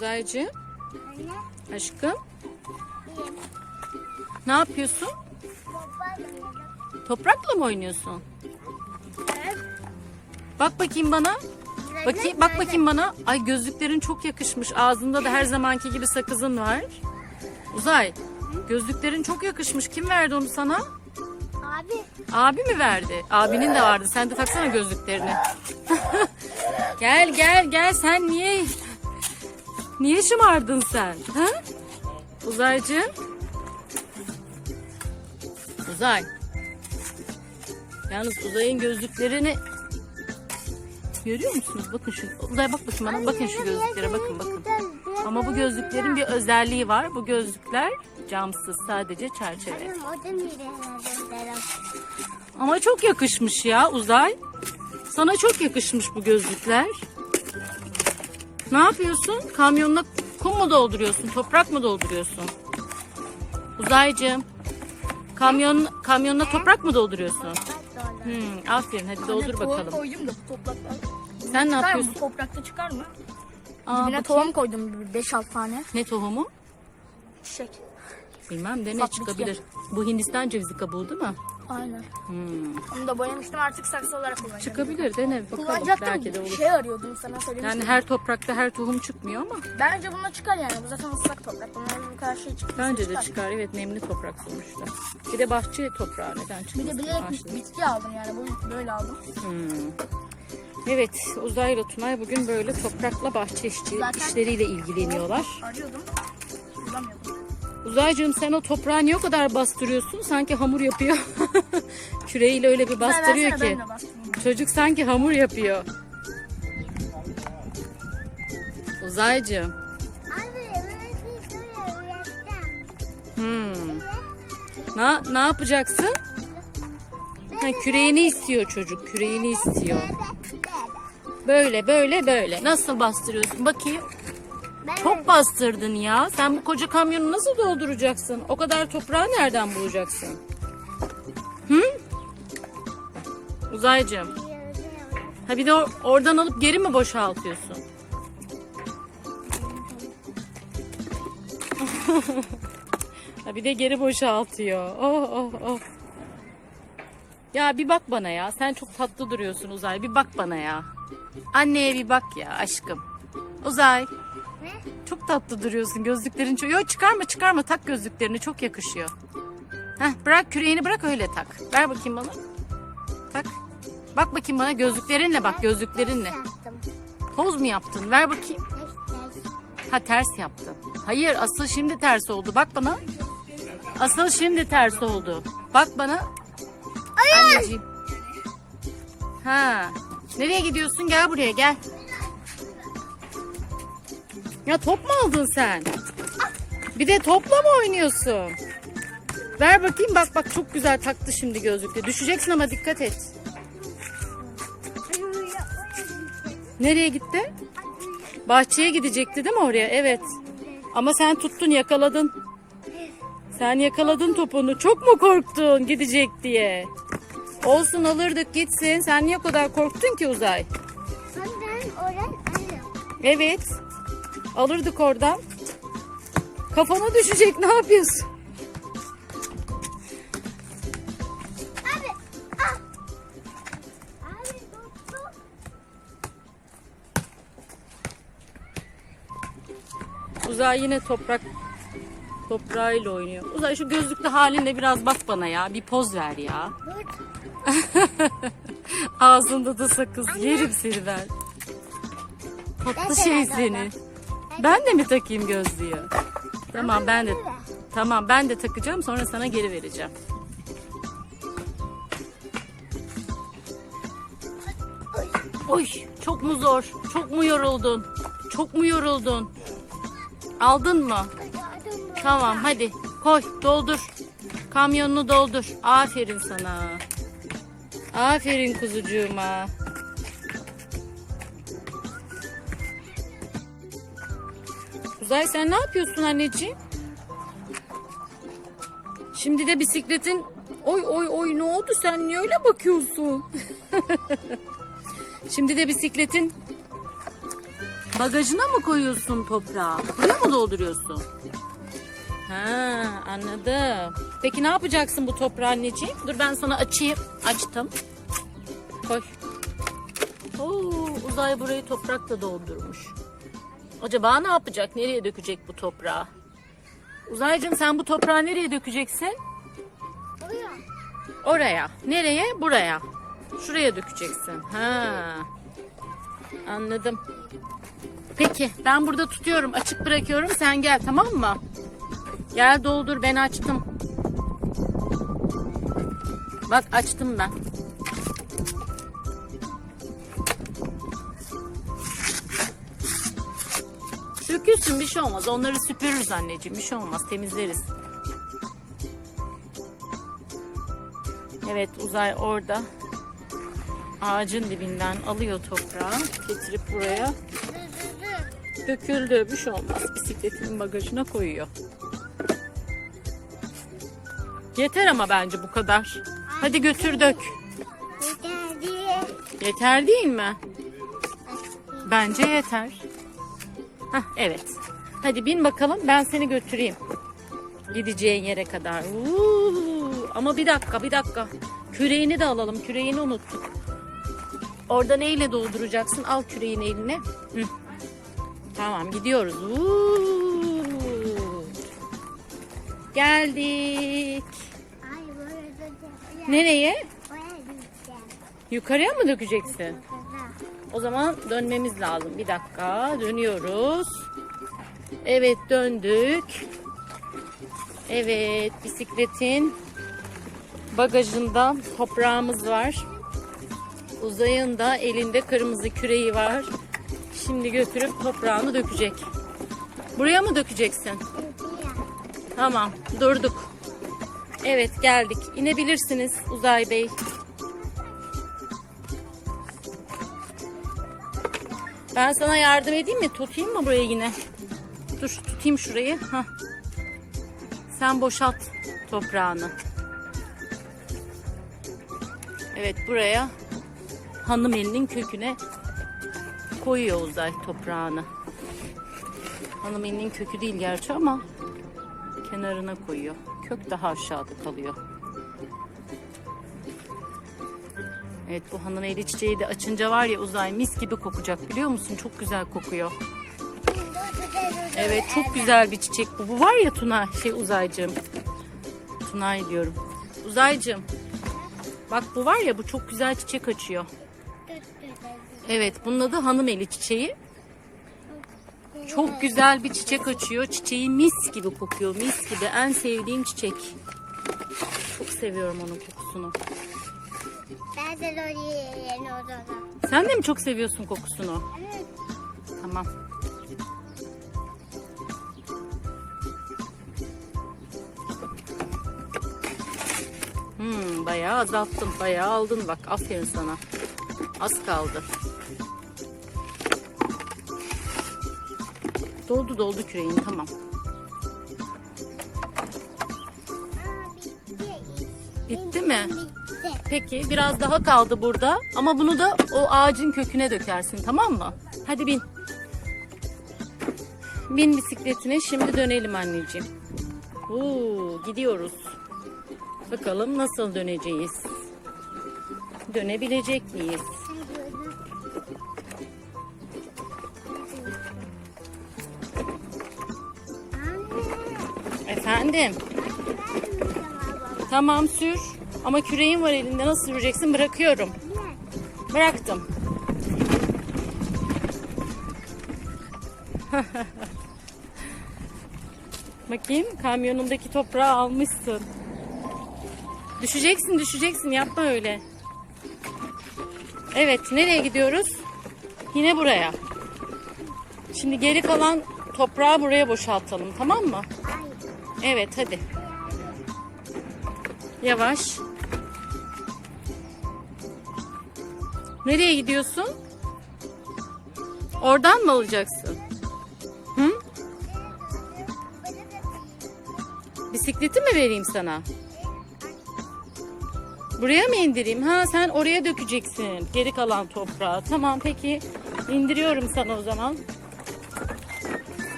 Uzaycı, Anne. aşkım ne yapıyorsun? Toprakla mı oynuyorsun? Evet. Bak bakayım bana. Bakayım, bak bakayım bana. Ay gözlüklerin çok yakışmış. Ağzında da her zamanki gibi sakızın var. Uzay, gözlüklerin çok yakışmış. Kim verdi onu sana? Abi. Abi mi verdi? Abinin de vardı. Sen de taksana gözlüklerini. gel gel gel. Sen niye niye şımardın sen? Ha? Uzaycığım. Uzay. Yalnız Uzay'ın gözlüklerini görüyor musunuz? Bakın şu. Uzay bak bakayım bana. Bakın şu gözlüklere bakın bakın. Ama bu gözlüklerin bir özelliği var. Bu gözlükler camsız sadece çerçeve. Ama çok yakışmış ya Uzay. Sana çok yakışmış bu gözlükler. Ne yapıyorsun? Kamyonuna kum mu dolduruyorsun? Toprak mı dolduruyorsun? Uzaycığım. Kamyon, kamyonuna toprak mı dolduruyorsun? Hmm, aferin hadi doldur Tohum bakalım. koydum da bu topraklar. Sen ne Çıkar mı? yapıyorsun? Bu toprakta çıkar mı? Aa, Dibine bakayım. tohum koydum 5-6 tane. Ne tohumu? Çiçek. Bilmem de ne Bak, çıkabilir. Bu Hindistan cevizi kabuğu değil mi? Aynen. Hmm. Onu da boyamıştım artık saksı olarak kullanacağım. Çıkabilir dene bakalım. Kullanacaktım. Belki de olur. Şey arıyordum sana söylemiştim. Yani her toprakta her tohum çıkmıyor ama Bence buna çıkar yani. Bu zaten ıslak toprak. Bunların bu kadar şey çıktı. bence de çıkar. Evet nemli toprak sonuçta. Bir de bahçe toprağı neden Bir çıkmasın? de bilerek bitki aldım yani. Bu böyle aldım. Hmm. Evet, Uzay ile Tunay bugün böyle toprakla bahçe işçi, işleriyle ilgileniyorlar. Arıyordum. Bulamıyordum. Uzaycığım sen o toprağı niye o kadar bastırıyorsun? Sanki hamur yapıyor. Küreğiyle öyle bir bastırıyor ki. Çocuk sanki hamur yapıyor. Uzaycığım. Öğrettim. Hmm. Ne, ne yapacaksın? Ha, küreğini istiyor çocuk. Küreğini istiyor. Böyle böyle böyle. Nasıl bastırıyorsun? Bakayım. Çok bastırdın ya. Sen bu koca kamyonu nasıl dolduracaksın? O kadar toprağı nereden bulacaksın? Hı? Uzaycığım. Ha bir de or- oradan alıp geri mi boşaltıyorsun? ha bir de geri boşaltıyor. Oh oh oh. Ya bir bak bana ya. Sen çok tatlı duruyorsun Uzay. Bir bak bana ya. Anneye bir bak ya aşkım. Uzay. Çok tatlı duruyorsun. Gözlüklerin çok... Yok çıkarma çıkarma. Tak gözlüklerini. Çok yakışıyor. Heh, bırak küreğini bırak öyle tak. Ver bakayım bana. Tak. Bak bakayım bana gözlüklerinle bak gözlüklerinle. Toz mu yaptın? Ver bakayım. Ha ters yaptın. Hayır asıl şimdi ters oldu. Bak bana. Asıl şimdi ters oldu. Bak bana. Anneciğim. Ha. Nereye gidiyorsun? Gel buraya gel. Ya top mu aldın sen? Bir de topla mı oynuyorsun? Ver bakayım bak bak çok güzel taktı şimdi gözlükle. Düşeceksin ama dikkat et. Nereye gitti? Bahçeye gidecekti değil mi oraya? Evet. Ama sen tuttun yakaladın. Sen yakaladın topunu. Çok mu korktun gidecek diye? Olsun alırdık gitsin. Sen niye o kadar korktun ki Uzay? Oran alırım. Evet. Alırdık oradan. Kafana düşecek ne yapıyorsun? Abi. Ah. Abi. Uzay yine toprak toprağıyla oynuyor. Uzay şu gözlüklü halinle biraz bak bana ya. Bir poz ver ya. Ağzında da sakız. Yerim seni ben. Tatlı şey seni. Ben de mi takayım gözlüğü? Tamam ben de tamam ben de takacağım sonra sana geri vereceğim. Oy çok mu zor? Çok mu yoruldun? Çok mu yoruldun? Aldın mı? Tamam hadi koy doldur. Kamyonunu doldur. Aferin sana. Aferin kuzucuğuma. Uzay sen ne yapıyorsun anneciğim? Şimdi de bisikletin... Oy oy oy ne oldu sen niye öyle bakıyorsun? Şimdi de bisikletin Bagajına mı koyuyorsun toprağı? Buraya mı dolduruyorsun? Ha, anladım. Peki ne yapacaksın bu toprağı anneciğim? Dur ben sana açayım. Açtım. Koy. Oo, uzay burayı toprakla doldurmuş. Acaba ne yapacak? Nereye dökecek bu toprağı? Uzaycığım sen bu toprağı nereye dökeceksin? Buraya. Oraya. Nereye? Buraya. Şuraya dökeceksin. Ha. Anladım. Peki ben burada tutuyorum. Açık bırakıyorum. Sen gel tamam mı? Gel doldur ben açtım. Bak açtım ben. Dökülsün bir şey olmaz. Onları süpürürüz anneciğim. Bir şey olmaz. Temizleriz. Evet uzay orada. Ağacın dibinden alıyor toprağı. Getirip buraya. Döküldü. Bir şey olmaz. Bisikletinin bagajına koyuyor. Yeter ama bence bu kadar. Hadi götür dök. Yeterli. Yeter değil mi? Bence yeter. Hah, evet. Hadi bin bakalım ben seni götüreyim. Gideceğin yere kadar. Uuu, ama bir dakika bir dakika. Küreğini de alalım. Küreğini unuttuk. Orada neyle dolduracaksın? Al küreğini eline. Hı. Tamam gidiyoruz. Uuu. Geldik. Nereye? Yukarıya mı dökeceksin? O zaman dönmemiz lazım. Bir dakika dönüyoruz. Evet döndük. Evet bisikletin bagajında toprağımız var. Uzayın da elinde kırmızı küreği var. Şimdi götürüp toprağını dökecek. Buraya mı dökeceksin? Tamam durduk. Evet geldik. İnebilirsiniz Uzay Bey. Ben sana yardım edeyim mi? Tutayım mı buraya yine? Dur tutayım şurayı. Hah. Sen boşalt toprağını. Evet buraya hanım elinin köküne koyuyor uzay toprağını. Hanım elinin kökü değil gerçi ama kenarına koyuyor. Kök daha aşağıda kalıyor. Evet bu hanım eli çiçeği de açınca var ya uzay mis gibi kokacak biliyor musun? Çok güzel kokuyor. Evet çok güzel bir çiçek bu. Bu var ya Tuna şey uzaycığım. Tunay diyorum. Uzaycığım. Bak bu var ya bu çok güzel çiçek açıyor. Evet bunun adı hanım eli çiçeği. Çok güzel bir çiçek açıyor. Çiçeği mis gibi kokuyor. Mis gibi. En sevdiğim çiçek. Çok seviyorum onun kokusunu. Ben de. Sen de mi çok seviyorsun kokusunu? Evet. Tamam. Bayağı azalttın, bayağı aldın bak. Aferin sana. Az kaldı. Doldu doldu küreğin tamam. Bitti. Mi? Peki biraz daha kaldı burada ama bunu da o ağacın köküne dökersin tamam mı? Hadi bin. Bin bisikletine şimdi dönelim anneciğim. Oo, gidiyoruz. Bakalım nasıl döneceğiz? Dönebilecek miyiz? Efendim? Tamam sür. Ama küreğin var elinde nasıl süreceksin? Bırakıyorum. Bıraktım. Bakayım kamyonundaki toprağı almışsın. Düşeceksin düşeceksin yapma öyle. Evet nereye gidiyoruz? Yine buraya. Şimdi geri kalan toprağı buraya boşaltalım tamam mı? Evet hadi. Yavaş. Nereye gidiyorsun? Oradan mı alacaksın? Hı? Bisikleti mi vereyim sana? Buraya mı indireyim? Ha sen oraya dökeceksin. Geri kalan toprağı. Tamam peki. İndiriyorum sana o zaman.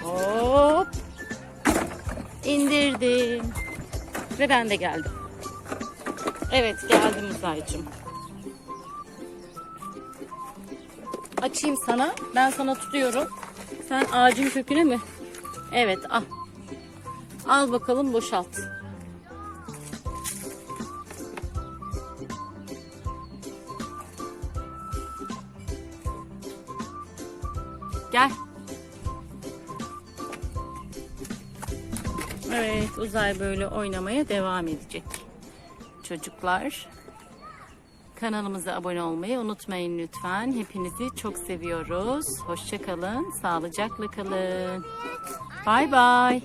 Hop. İndirdim. Ve ben de geldim. Evet geldim Uzay'cığım. Açayım sana. Ben sana tutuyorum. Sen ağacın köküne mi? Evet al. Al bakalım boşalt. Evet uzay böyle oynamaya devam edecek. Çocuklar. Kanalımıza abone olmayı unutmayın lütfen. Hepinizi çok seviyoruz. Hoşçakalın. Sağlıcakla kalın. Bay bay.